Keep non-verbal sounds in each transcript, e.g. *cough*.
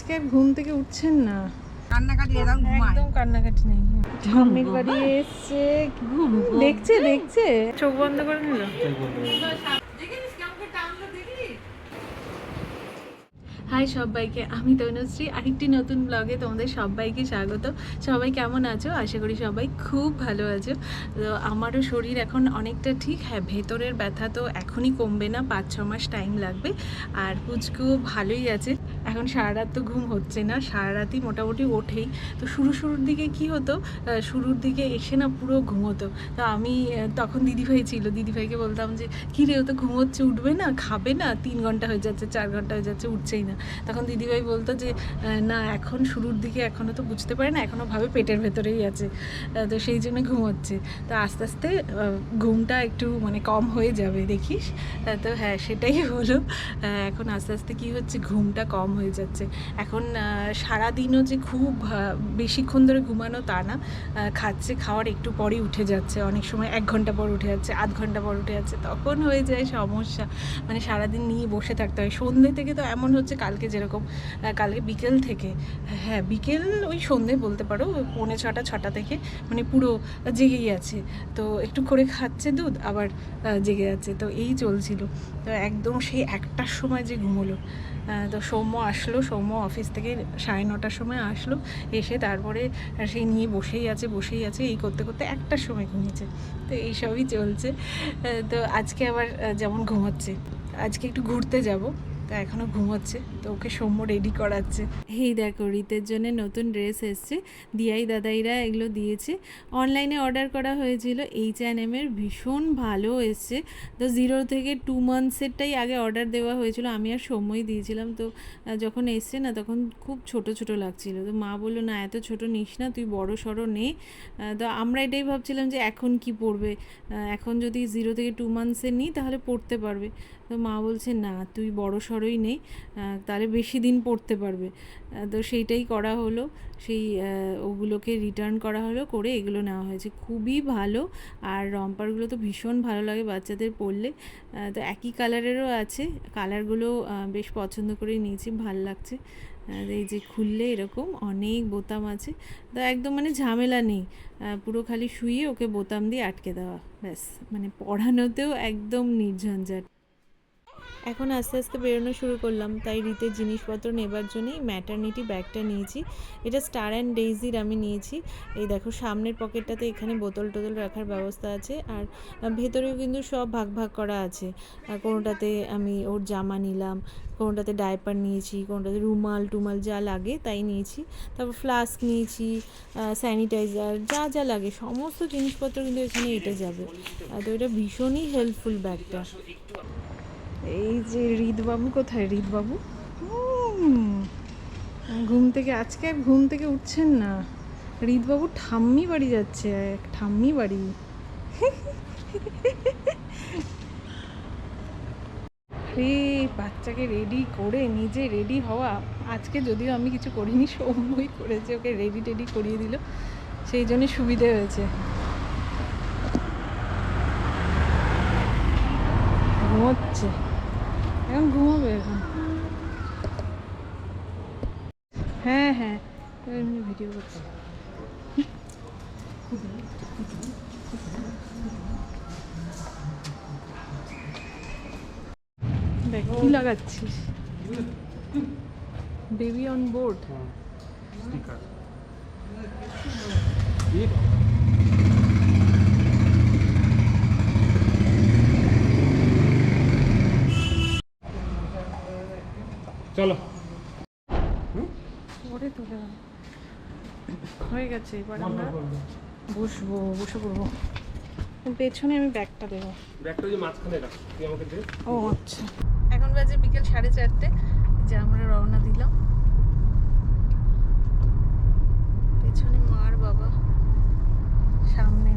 আজকে আর ঘুম থেকে উঠছেন না। কান্নাকাটি একদম কান্নাকাটি নেই। ঠাম্মির বাড়ি এসছে। দেখছে দেখছে। চোখ বন্ধ করে নিল। হাই সবাইকে, আমি তনুশ্রী। আরেকটি নতুন ব্লগে তোমাদের সবাইকে স্বাগত। সবাই কেমন আছো? আশা করি সবাই খুব ভালো আছো। তো আমারও শরীর এখন অনেকটা ঠিক। হ্যাঁ ভেতরের ব্যথা তো এখনই কমবে না, পাঁচ, ছ মাস টাইম লাগবে। আর পুচকুও ভালোই আছে। এখন সারা রাত তো ঘুম হচ্ছে না, সারা রাতই মোটামুটি ওঠেই। তো শুরু, শুরুর দিকে কি হতো? শুরুর দিকে এসে না পুরো ঘুমোতো। তো আমি তখন দিদিভাই ছিল। দিদিভাইকে বলতাম যে কী রে ও তো ঘুমোচ্ছে, উঠবে না, খাবে না, তিন ঘণ্টা হয়ে যাচ্ছে, চার ঘণ্টা হয়ে যাচ্ছে, উঠছেই না। তখন দিদিভাই বলতো যে না এখন শুরুর দিকে এখনও তো বুঝতে পারে না এখনও ভাবে পেটের ভেতরেই আছে তো সেই জন্য ঘুমোচ্ছে। তো আস্তে আস্তে ঘুমটা একটু মানে কম হয়ে যাবে দেখিস। তো হ্যাঁ সেটাই হলো। এখন আস্তে আস্তে কী হচ্ছে ঘুমটা কম হয়ে যাচ্ছে। এখন আহ, সারাদিনও যে খুব বেশিক্ষণ ধরে ঘুমানো তা না খাচ্ছে খাওয়ার একটু পরেই উঠে যাচ্ছে। অনেক সময় এক ঘণ্টা পর উঠে যাচ্ছে আধ ঘণ্টা পর উঠে যাচ্ছে তখন হয়ে যায় সমস্যা। মানে সারাদিন নিয়ে বসে থাকতে হয়। সন্ধ্যে থেকে তো এমন হচ্ছে কালকে যেরকম কালকে বিকেল থেকে হ্যাঁ বিকেল ওই সন্ধ্যে বলতে পারো, পৌনে ছটা ছটা থেকে মানে পুরো জেগেই আছে। তো একটু করে খাচ্ছে দুধ, আবার জেগে যাচ্ছে তো এই চলছিল। তো একদম সেই একটার সময় যে ঘুমোলো। তো সৌম্য আসলো, সৌম্য অফিস থেকে সাড়ে নটার সময় আসলো, এসে তারপরে সেই নিয়ে বসেই আছে বসেই আছে, এই করতে করতে একটার সময় ঘুমিয়েছে। তো এইসবই চলছে। তো আজকে আবার যেমন ঘুমাচ্ছে। আজকে একটু ঘুরতে যাব। তো এখনও ঘুমোচ্ছে, তো ওকে সৌম্য রেডি করাচ্ছে। এই দেখো, রীতের জন্য নতুন ড্রেস এসছে। দিয়াই দাদাইরা এগুলো দিয়েছে। অনলাইনে অর্ডার করা হয়েছিল এইচ অ্যান্ড এমের ভীষণ ভালো এসছে। তো জিরো থেকে টু মান্থসেরটাই আগে অর্ডার দেওয়া হয়েছিল। আমি আর সময় দিয়েছিলাম, তো যখন এসছে না, তখন খুব ছোট ছোট লাগছিল। তো মা বলল, না, এত ছোট নিস না, তুই বড় সড়ো নে। তো আমরা এটাই ভাবছিলাম যে এখন কি পড়বে এখন যদি জিরো থেকে টু মান্থসের নিই তাহলে পড়তে পারবে। তো মা বলছে, না, তুই বড় সড়োই নেই তাহলে বেশি দিন পড়তে পারবে। তো সেইটাই করা হলো। সেই ওগুলোকে রিটার্ন করা হলো, করে এগুলো নেওয়া হয়েছে। খুবই ভালো। আর রম্পারগুলো তো ভীষণ ভালো লাগে বাচ্চাদের পরলে তো একই কালারেরও আছে। কালারগুলো বেশ পছন্দ করে নিয়েছি, ভালো লাগছে। এই যে খুললে এরকম অনেক বোতাম আছে। তো একদম মানে ঝামেলা নেই। পুরো খালি শুয়ে ওকে বোতাম দিয়ে আটকে দেওয়া। ব্যাস মানে পড়ানোতেও একদম নির্ঝঞ্ঝাট। এখন আস্তে আস্তে বেরোনো শুরু করলাম। তাই রীতের জিনিসপত্র নেবার জন্যই ম্যাটারনিটি ব্যাগটা নিয়েছি। এটা স্টার অ্যান্ড ডেইজির আমি নিয়েছি। এই দেখো, সামনের পকেটটাতে এখানে বোতল টোতল রাখার ব্যবস্থা আছে। আর ভেতরেও কিন্তু সব ভাগ ভাগ করা আছে। কোনোটাতে আমি ওর জামা নিলাম, কোনোটাতে ডাইপার নিয়েছি, কোনোটাতে রুমাল টুমাল যা লাগে তাই নিয়েছি। তারপর ফ্লাস্ক নিয়েছি স্যানিটাইজার যা যা লাগে, সমস্ত জিনিসপত্র কিন্তু এখানে এটা যাবে। তো এটা ভীষণই হেল্পফুল ব্যাগটা এই যে হৃদবাবু কোথায়? হৃদবাবু ঘুম থেকে, আজকে আর ঘুম থেকে উঠছেন না। হৃদবাবু ঠাম্মি বাড়ি যাচ্ছে ঠাম্মি বাড়ি। রে বাচ্চাকে রেডি করে, নিজে রেডি হওয়া। আজকে যদিও আমি কিছু করিনি, সৌম্যই করেছে, ওকে রেডি টেডি করিয়ে দিল। সেই জন্য সুবিধে হয়েছে। ঘুমোচ্ছে। এখন ঘুমাবে এখন। হ্যাঁ হ্যাঁ এমনি ভিডিও করতে দেখ, কি লাগাচ্ছিস? বেবি অন বোর্ড চলো গেছে এবার আমরা বসবো বসে পড়ব। পেছনে আমি ব্যাগটা দেবো। ব্যাগটা যে মাঝখানে রাখ তুই আমাকে দে। ও আচ্ছা। এখন বাজে বিকেল সাড়ে চারটে। যে আমরা রওনা দিলাম। পেছনে মার বাবা। সামনে।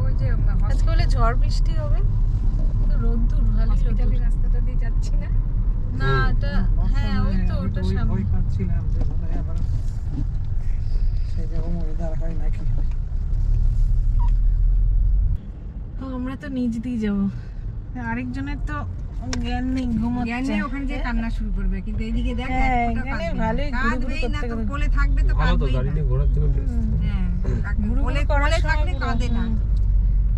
ওই যে আজকে বলে ঝড় বৃষ্টি হবে। তো রোদ্দুর ভালো হসপিটালের রাস্তাটা দিয়ে যাচ্ছি না। না এটা হ্যাঁ ওই তো ওটা সামনে। পাচ্ছিলাম যে মনে হয় আবার সেই রকম ওয়েদার হয় নাকি তো আমরা তো নিচ দিয়ে যাব। আরেকজনের তো জ্ঞান নেই জ্ঞান নেই, ওখানে যে কান্না শুরু করবে কিন্তু এইদিকে দেখ হ্যাঁ, এখানে। ভালোই কাঁদবেই না তো কোলে থাকবে তো গাড়ি নিয়ে ঘোরার হ্যাঁ, কোলে কোলে থাকলে কাঁদে না।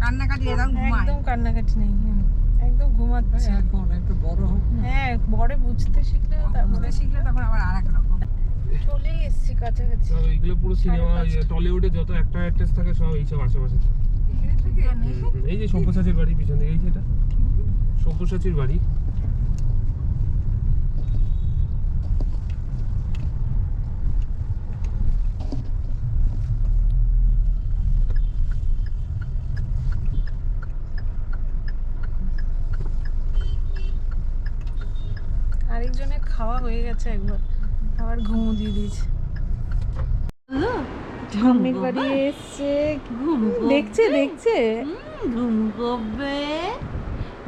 কান্নাকাটি এরকম ঘুমায়। একদম কান্নাকাটি নেই একদম ঘুমাচ্ছে। এখন একটু বড় হোক হ্যাঁ বড় বুঝতে শিখলে তারপরে শিখলে তখন আবার আর এক রকম। চলেই এসছি কাছাকাছি। সব এইগুলো পুরো সিনেমা। টলিউডে যত একটা অ্যাক্ট্রেস থাকে সব এইসব আশেপাশে থাকে। এই যে সব্যসাচীর বাড়ি পিছনে এই যেটা সব্যসাচীর বাড়ি। আরেকজনের খাওয়া হয়ে গেছে একবার। আবার ঘুমো দিয়ে দিয়েছে। ঠাম্মির বাড়ি এসছে দেখছে দেখছে। ঘুম করবে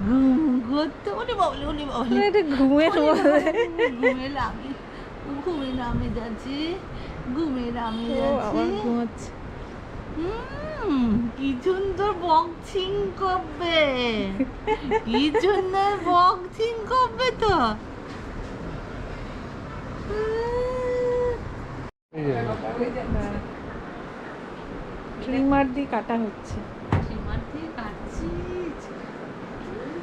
ঘুম করতে ওরে বাবলে ওরে বাবলে মানে এটা ঘুমের বলে ঘুমে নামে ঘুমে নামে যাচ্ছে। ঘুমে নামে ও আবার যাচ্ছে ঘুমাচ্ছে। হুম, কি সুন্দর বক্সিং করবে। কি সুন্দর বক্সিং করবে তো। যে। ট্রিমার দিয়ে কাটা হচ্ছে। সীমার দিয়ে কাটছিস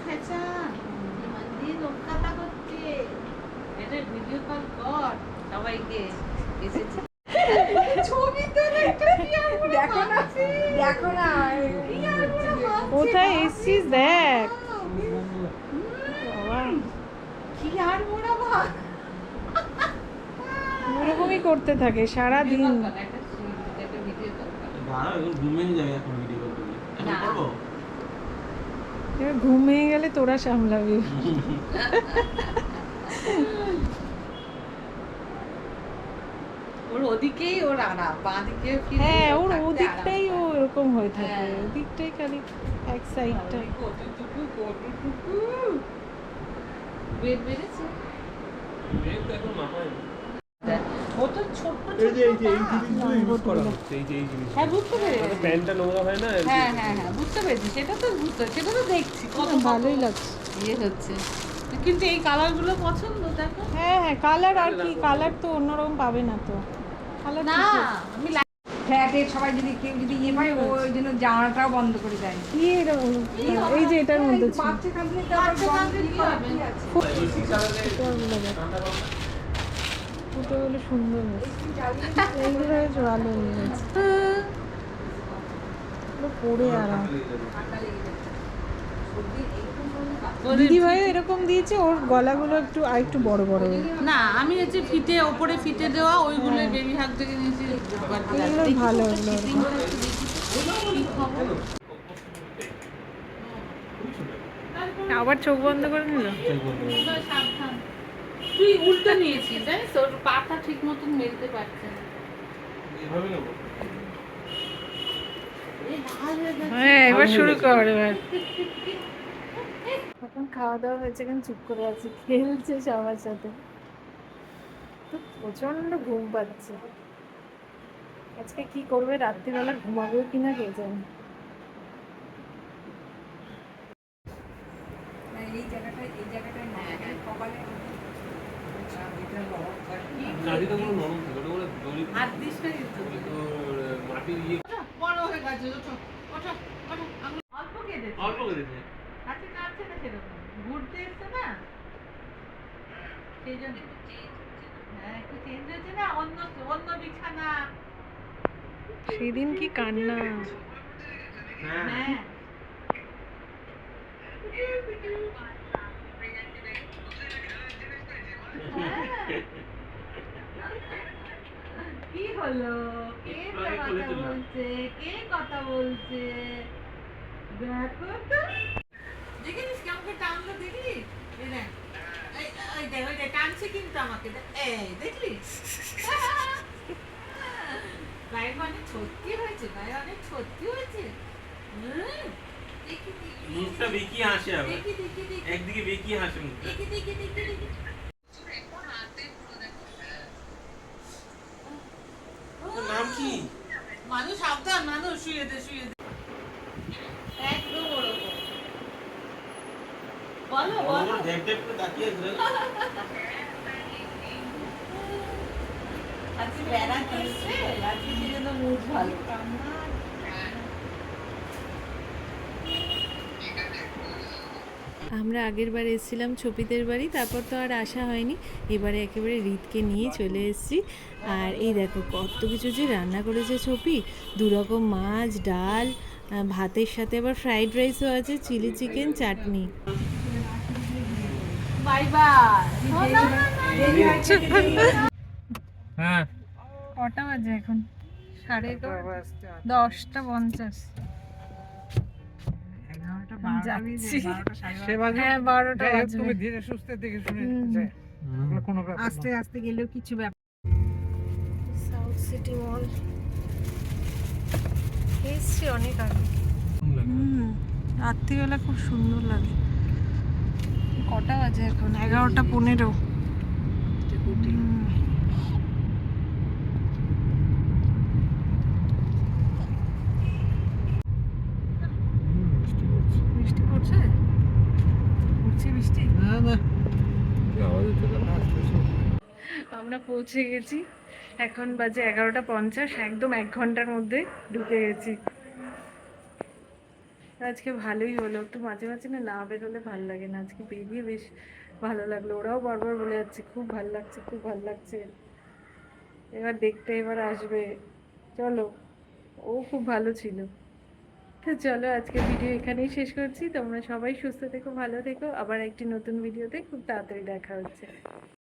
খেঁচা সীমার দিয়ে লোক কাটা করছে। এটা ভিডিও কল কর সবাইকে। এসেছে। দেখো না দেখো না কোথায় এসছিস দেখ। কি আর করতে থাকে সারা দিন ঘুমিয়ে গেলে তোরা সামলাবি। ওর ওদিকেই ওর আরাম বাঁ দিকে হ্যাঁ ওর ওদিকটাই ও এরকম হয়ে থাকে। হ্যাঁ। ওদিকটাই খালি এক। সাইডটা কতটুকু কতটুকু বেড বেড়েছে মেঘ তো এখন মাথায় নেই। ও এই যে এই যে এই জিনিসগুলো ইউজ করা হচ্ছে এই যে এই জিনিস হ্যাঁ বুঝতে পেরেছি প্যান্টটা নোংরা হয় না হ্যাঁ হ্যাঁ হ্যাঁ বুঝতে পেরেছি সেটা তো বুঝতে সেটা তো দেখছি কত ভালোই লাগছে ইয়ে হচ্ছে কিন্তু এই কালারগুলো পছন্দ দেখো হ্যাঁ হ্যাঁ কালার আর কি কালার তো অন্যরকম পাবে না তো কালার না আমি ফ্ল্যাটে সবাই যদি কেউ যদি ইয়ে পায় ও ওই জন্য জানাটাও বন্ধ করে দেয় কি এই যে এটার মধ্যে বাচ্চা কাঁদলে তো আবার কি হবে? ফুটোগুলো। সুন্দর এইগুলো ভালো পুরো আরাম দিদি ভাই এরকম দিয়েছে ওর গলাগুলো একটু আর একটু বড় বড় না আমি হচ্ছে ফিটে ওপরে ফিটে দেওয়া ওইগুলো বেবি হাগ থেকে নিয়েছি এগুলো ভালো এগুলো আবার চোখ বন্ধ করে নিল? সাবধান তুই উল্টো নিয়েছিস জানিস তোর পাটা ঠিক মতন মেলতে পারছে না। এভাবে নেব। হয়ে যাচ্ছে। হ্যাঁ এবার শুরু কর এবার। *laughs* এখন খাওয়া দাওয়া হয়েছে এখন চুপ করে আছি খেলছে সবার সাথে। তো প্রচণ্ড ঘুম পাচ্ছে। আজকে কি করবে? রাত্রিবেলা ঘুমাবেও কিনা কে জানে এই জায়গাটায় এই জায়গাটায় না কপালে গাড়িটা পুরো নরম থাকে ওটা পুরো দড়ি হাত দিস না কিন্তু মাটির ইয়ে বড় হয়ে গেছে ওঠো ওঠো ওঠো অল্প কেঁদেছে অল্প করেছে হাতে কাটছে না সেরকম ঘুরতে এসছে না সেই জন্য হ্যাঁ একটু চেঞ্জ হয়েছে না অন্য অন্য বিছানা সেদিন কি কান্না? হ্যাঁ। হলো কে কথা বলছে কে কথা বলছে? দেখো তো দেখিস কেমন টানলো দেখলি? এই দেখ এই দেখ ওই দেখ টানছে কিন্তু আমাকে এই দেখলি? গায়ে সত্যি হয়েছে গায়ে অনেক সত্যি হয়েছে। দেখি দেখি। মুখটা বেঁকিয়ে হাসে আবার। দেখি দেখি দেখি। একদিকে বেঁকিয়ে হাসে মুখটা। দেখি দেখি দেখি দেখি। শুয়ে দে শুয়ে দে। একদম ওরকম। বল বলো। ঢেপ ঢেপ করে তাকিয়ে আছে আজকে বেড়া এসছে আজকে সেজন্য মুড ভালো। আমরা আগের বার এসেছিলাম ছপিদের বাড়ি তারপর তো আর আসা হয়নি। এবারে একেবারে হৃদকে নিয়ে চলে এসেছি। আর এই দেখো কত কিছু যে রান্না করেছে ছপি। দু রকম মাছ ডাল ভাতের সাথে আবার ফ্রাইড রাইসও আছে চিলি চিকেন চাটনি। বাই বাই হ্যাঁ। কটা বাজে এখন? সাড়ে দশটা পঞ্চাশ। যাচ্ছি। হ্যাঁ বারোটা বাজবে তুমি ধীরে সুস্থে দেখে শুনে যায়। কোনো আস্তে আস্তে গেলেও কিছু ব্যাপার সাউথ সিটি মল এসছি অনেক আগে। রাত্রিবেলা খুব সুন্দর লাগে। কটা বাজে এখন? এগারোটা পনেরো হুম। হুম, বৃষ্টি পড়ছে। বৃষ্টি পড়ছে পড়ছে বৃষ্টি না না কি আওয়াজ হচ্ছে কেন? আমরা পৌঁছে গেছি। এখন বাজে এগারোটা পঞ্চাশ, একদম এক ঘণ্টার মধ্যে ঢুকে গেছি। আজকে ভালোই হলো, একটু মাঝে মাঝে না না বেরোলে ভালো লাগে না, আজকে বেরিয়ে বেশ ভালো লাগল। ওরাও বারবার বলে যাচ্ছে, খুব ভালো লাগছে, খুব ভালো লাগছে। এবার দেখতে এবার আসবে। চলো, ও খুব ভালো ছিল। তো চলো আজকে ভিডিও এখানেই শেষ করছি। তোমরা সবাই সুস্থ থেকো, ভালো থেকো। আবার একটি নতুন ভিডিওতে খুব তাড়াতাড়ি দেখা হচ্ছে।